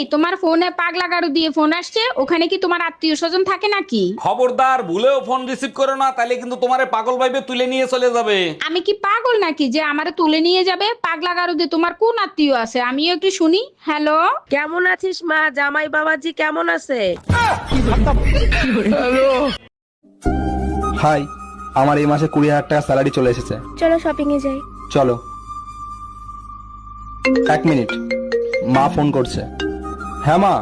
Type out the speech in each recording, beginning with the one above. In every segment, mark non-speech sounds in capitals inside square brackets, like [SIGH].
এই তোমার ফোনে পাগলা গাড়ু দিয়ে ফোন আসছে ওখানে কি তোমার আত্মীয় স্বজন থাকে নাকি? খবরদার ভুলেও ফোন রিসিভ করো না তাহলে কিন্তু তোমারে পাগল ভাইবে তুলে নিয়ে চলে যাবে। আমি কি পাগল নাকি যে আমারে তুলে নিয়ে যাবে? পাগলা গাড়ু দিয়ে তোমার কোন আত্মীয় আছে? আমিও একটু শুনি। হ্যালো কেমন আছিস মা? জামাই বাবাজি কেমন আছে? হাই আমার এই মাসে কুড়ি হাজার টাকা স্যালারি চলে এসেছে। চলো শপিং এ যাই। চলো। এক মিনিট মা ফোন করছে। হ্যাঁ মা।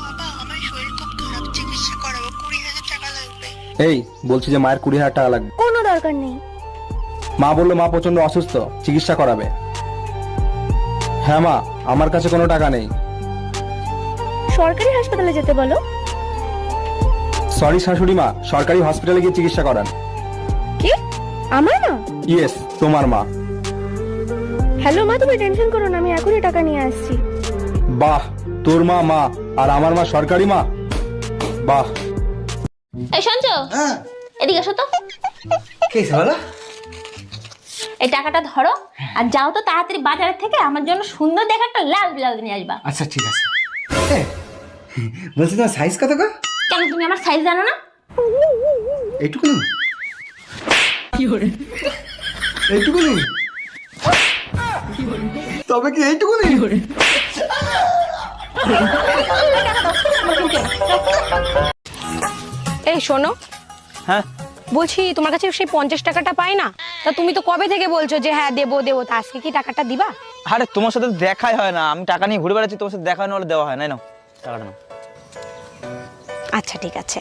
বাবা আমার শরীর খুব খারাপ চিকিৎসা করাবো কুড়ি হাজার টাকা লাগবে। এই বলছি যে মায়ের কুড়ি হাজার টাকা লাগবে। কোনো দরকার নেই। মা বলল মা প্রচণ্ড অসুস্থ চিকিৎসা করাবে। হ্যাঁ মা আমার কাছে কোনো টাকা নেই। সরকারি হাসপাতালে যেতে বলো। সরি শাশুড়ি মা সরকারি হসপিটালে গিয়ে চিকিৎসা করান। কি? আমার মা? ইয়েস তোমার মা। হ্যালো মা তুমি টেনশন করো না আমি এখনই টাকা নিয়ে আসছি। বাহ তোর মা মা আর আমার মা সরকারি মা? বাহ। এই সঞ্জ এদিকে এসো তো। এই টাকাটা ধরো আর যাও তো তাড়াতাড়ি বাজারের থেকে আমার জন্য সুন্দর দেখে একটা লাল ব্লাউজ নিয়ে আসবা। আচ্ছা ঠিক আছে। এ, বলছি তোমার সাইজ কত গো? কেন তুমি আমার সাইজ জানো না? এইটুকু এইটুকু তবে কি এইটুকু এই শোনো। হ্যাঁ? বলছি তোমার কাছে সেই পঞ্চাশ টাকাটা পাই না? তা তুমি তো কবে থেকে বলছো যে হ্যাঁ দেবো দেবো তা আজকে কি টাকাটা দিবা? আরে তোমার সাথে তো দেখাই হয় না। আমি টাকা নিয়ে ঘুরে বেড়াচ্ছি তোমার সাথে দেখা হয় না বলে দেওয়া হয় না। টাকাটা নাও। আচ্ছা ঠিক আছে।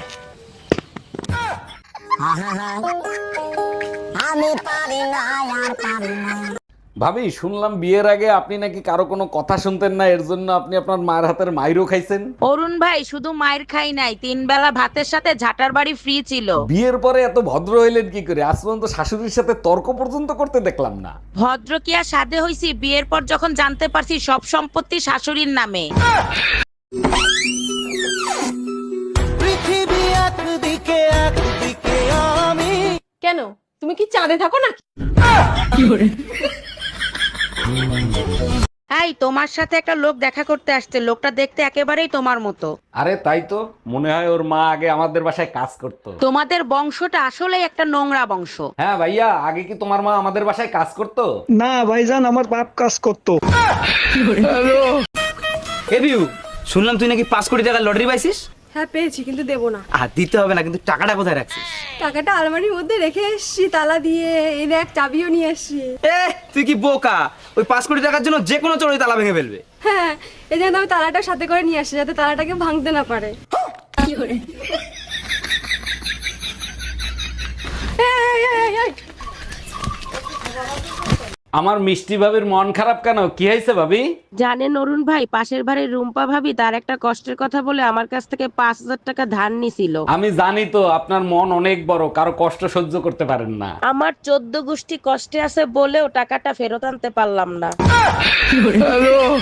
ভাবি শুনলাম বিয়ের আগে আপনি নাকি কারও কোনো কথা শুনতেন না এর জন্য আপনি আপনার মায়ের হাতের মাইরও খাইছেন। অরুণ ভাই শুধু মায়ের খাই নাই তিন বেলা ভাতের সাথে ঝাটার বাড়ি ফ্রি ছিল। বিয়ের পরে এত ভদ্র হইলেন কি করে? আজ পর্যন্ত শাশুড়ির সাথে তর্ক পর্যন্ত করতে দেখলাম না। ভদ্র কি আর সাধে হইছি? বিয়ের পর যখন জানতে পারছি সব সম্পত্তি শাশুড়ির নামে। কেন? তুমি কি চাঁদে থাকো না এই তোমার সাথে একটা লোক দেখা করতে আসছে। লোকটা দেখতে একেবারেই তোমার মতো। আরে তাই তো। মনে হয় ওর মা আগে আমাদের বাসায় কাজ করতো। তোমাদের বংশটা আসলে একটা নোংরা বংশ। হ্যাঁ ভাইয়া আগে কি তোমার মা আমাদের বাসায় কাজ করতো? না ভাইজান আমার বাপ কাজ করতো। এ বিউ শুনলাম তুই নাকি পাঁচ কোটি টাকার লটারি পাইছিস? হ্যাঁ পেয়েছি কিন্তু দেবো না। আর দিতে হবে না কিন্তু টাকাটা কোথায় রাখছিস? টাকাটা আলমারির মধ্যে রেখে এসছি তালা দিয়ে এই দেখ চাবিও নিয়ে এসছি। এ তুই কি বোকা? ওই পাঁচ কোটি টাকার জন্য যে কোনো চোরই তালা ভেঙে ফেলবে। হ্যাঁ এই জন্য আমি তালাটা সাথে করে নিয়ে আসছি যাতে তালাটাকে ভাঙতে না পারে। এই, এই, আমার মিষ্টি ভাবির মন খারাপ কেন? কি হয়েছে ভাবি? জানেন অরুণ ভাই পাশের বাড়ির রুম্পা ভাবি তার একটা কষ্টের কথা বলে আমার কাছ থেকে পাঁচ হাজার টাকা ধার নিছিল। আমি জানি তো আপনার মন অনেক বড় কারও কষ্ট সহ্য করতে পারেন না। আমার চোদ্দ গোষ্ঠী কষ্টে আছে বলেও টাকাটা ফেরত আনতে পারলাম না। [LAUGHS]